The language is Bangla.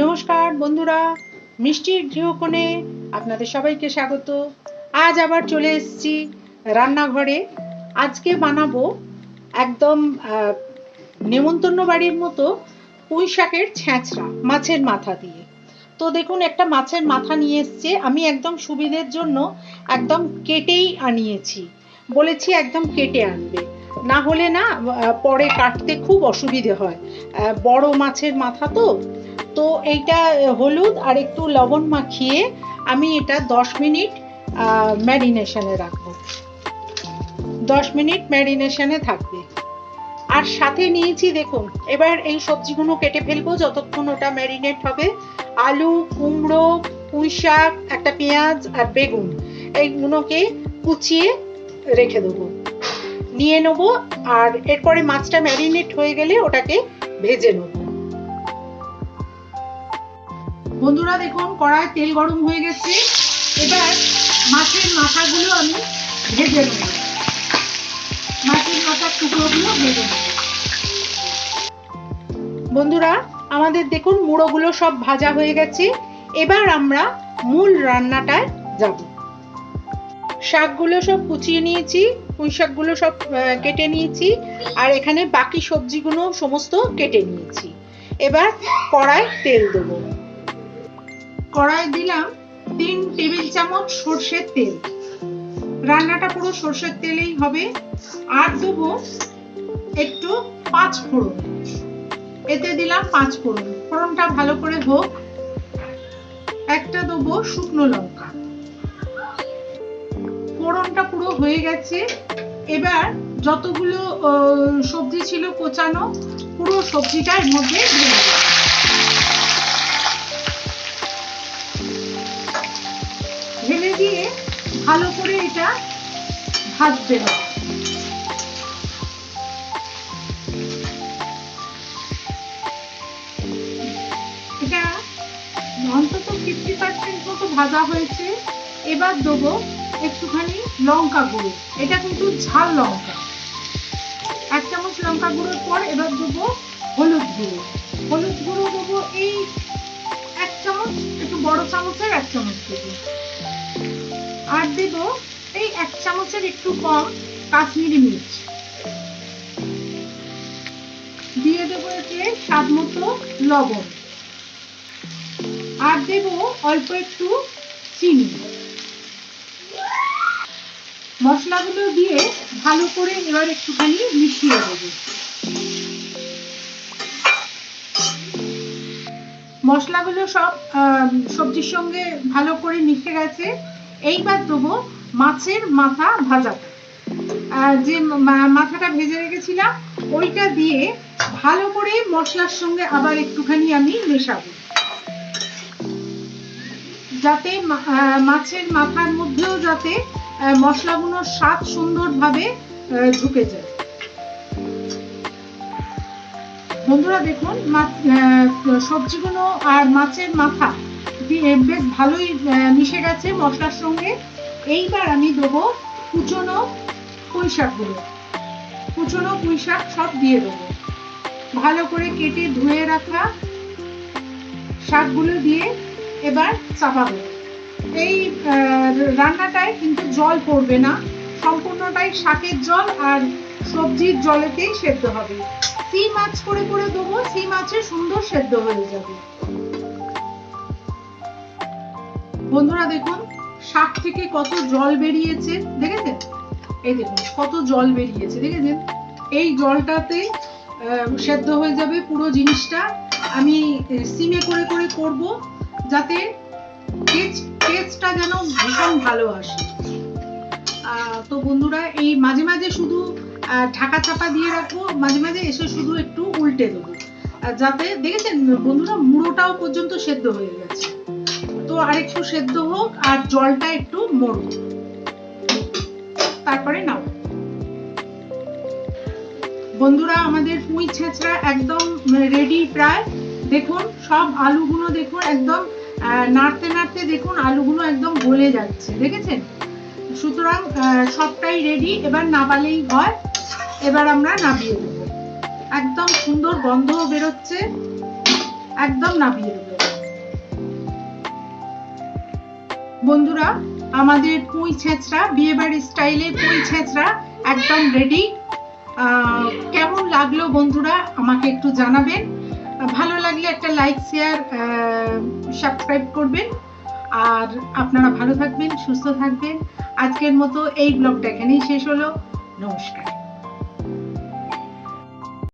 নমস্কার বন্ধুরা, মিষ্টির গৃহকোণে আপনাদের সবাইকে স্বাগত। আজ আবার চলে এসেছি রান্নাঘরে। আজকে বানাবো একদম নেমন্তন্ন বাড়ির মতো পুঁই শাকের ছ্যাঁচড়া মাছের মাথা দিয়ে। তো দেখুন, একটা মাছের মাথা নিয়ে এসছে। আমি একদম সুবিধের জন্য একদম কেটেই আনিয়েছি। বলেছি একদম কেটে আনবে। না হলে না পরে কাটতে খুব অসুবিধে হয়। বড় মাছের মাথা তো তো এইটা হলুদ আর একটু লবণ মাখিয়ে আমি এটা দশ মিনিট ম্যারিনেশনে রাখব। দশ মিনিট ম্যারিনেশনে থাকবে। আর সাথে নিয়েছি, দেখুন, এবার এই সবজিগুলো কেটে ফেলব যতক্ষণ ওটা ম্যারিনেট হবে। আলু, কুমড়ো, পুঁই শাক, একটা পেঁয়াজ আর বেগুন, এইগুলোকে কুচিয়ে রেখে দেবো। নিয়ে নেব আর এরপরে মাছটা ম্যারিনেট হয়ে গেলে ওটাকে ভেজে নেব। বন্ধুরা দেখুন কড়ায় তেল গরম হয়ে গেছে। এবার মাছের মাথাগুলো আমি ভেজে নেব। মাছের মাথার টুকরোগুলো ভেজে নেব। বন্ধুরা, আমাদের দেখুন মুড়োগুলো সব ভাজা হয়ে গেছে। এবার আমরা মূল রান্নাটায় যাব। শাকগুলো সব কুচিয়ে নিয়েছি, পুঁই শাকগুলো সব কেটে নিয়েছি, আর এখানে বাকি সবজিগুলো সমস্ত কেটে নিয়েছি। এবার কড়ায় তেল দেবো। কড়াই দিলাম তিন টেবিল চামচ সর্ষের তেল। রান্নাটা পুরো সর্ষের তেলেই হবে। আর দেবো একটু পাঁচ ফোড়ন। এতে দিলাম পাঁচ ফোড়ন। ফোড়নটা ভালো করে হোক একটা দেবো শুকনো লঙ্কা। ফোড়নটা পুরো হয়ে গেছে। এবার যতগুলো সবজি ছিল কোচানো, পুরো সবজিটা এর মধ্যে দিয়ে ভালো করে এটা ভাজতে হবে। এটা অন্তত ফিফটি পার্সেন্ট মতো ভাজা হয়েছে। এবার দেবো একটুখানি লঙ্কা গুঁড়ো। এটা কিন্তু ঝাল লঙ্কা। এক চামচ লঙ্কা গুঁড়োর পর এবার দেবো হলুদ গুঁড়ো। হলুদ গুঁড়ো দেবো এই এক চামচ, একটু বড় চামচের এক চামচ দেবো। আর দেব এই এক চামচের একটু কম কাশ্মীরি মির্চ। দিয়ে দেবো এতে স্বাদ মতো লবণ। আর দেব অল্প একটু চিনি। মশলাগুলো দিয়ে ভালো করে এবার একটুখানি মিশিয়ে দেবো। মশলাগুলো সব সবজির সঙ্গে ভালো করে মিশে গেছে। এইবার দেবো মাছের মাথা আহ, যে মাথাটা ভেজে রেখেছিলাম ওইটা দিয়ে ভালো করে মশলার সঙ্গে আবার একটুখানি আমি মেশাবো। যাতে মাছের মাথার মধ্যেও যাতে মশলাগুলোর স্বাদ সুন্দরভাবে ঢুকে যায়। বন্ধুরা দেখুন সবজিগুলো আর মাছের মাথা বেশ ভালোই মিশে গেছে মশলার সঙ্গে। এইবার আমি দেবো কুচনো পুঁই শাকগুলো কুচনো পুঁই শাক সব দিয়ে দেবো। ভালো করে কেটে ধুয়ে রাখা শাকগুলো দিয়ে এবার চাপাবো। এই রান্নাটায় কিন্তু জল পড়বে না। সম্পূর্ণটাই শাকের জল আর সবজির জলেতেই সেদ্ধ হবে। সি মাছ করে করে দেবো সি মাছে সুন্দর সেদ্ধ হয়ে যাবে। বন্ধুরা দেখুন, শাক থেকে কত জল বেরিয়েছে, দেখেছেন? এই দেখুন, কত জল বেরিয়েছে, দেখেছেন? এই জলটাতে সেদ্ধ হয়ে যাবে পুরো জিনিসটা। আমি সিমে করে করে করব, যাতে টেস্ট টেস্টটা যেন ভীষণ ভালো আসে। তো বন্ধুরা, এই মাঝে মাঝে শুধু ঢাকা চাপা দিয়ে রাখব, মাঝে মাঝে এসে শুধু একটু উল্টে দেবো। যাতে, দেখেছেন, বন্ধুরা, মুড়োটাও পর্যন্ত সেদ্ধ হয়ে গেছে। তো আরেকটু সেদ্ধ হোক আর জলটা একটু মরুক। তারপরে নাও। বন্ধুরা, আমাদের পুঁই ছেঁচড়া একদম রেডি প্রায়। দেখুন, সব আলুগুলো দেখুন একদম নাড়তে নাড়তে দেখুন আলুগুলো একদম গলে যাচ্ছে। দেখেছেন? সুতরাং সবটাই রেডি এবার নাবালেই হয়। এবার আমরা নাবিয়ে দেবো একদম সুন্দর গন্ধ বেরোচ্ছে। একদম নাবিয়ে দেবো বন্ধুরা, আমাদের পুঁই ছেঁচড়া বিয়ে বাড়ির স্টাইলে পুঁই ছেঁচড়া একদম রেডি কেমন লাগল বন্ধুরা, আমাকে একটু জানাবেন। ভালো লাগলে একটা লাইক শেয়ার সাবস্ক্রাইব করবেন। আর আপনারা ভালো থাকবেন, সুস্থ থাকবেন। আজকের মতো এই ব্লগটা এখানেই শেষ হলো। নমস্কার।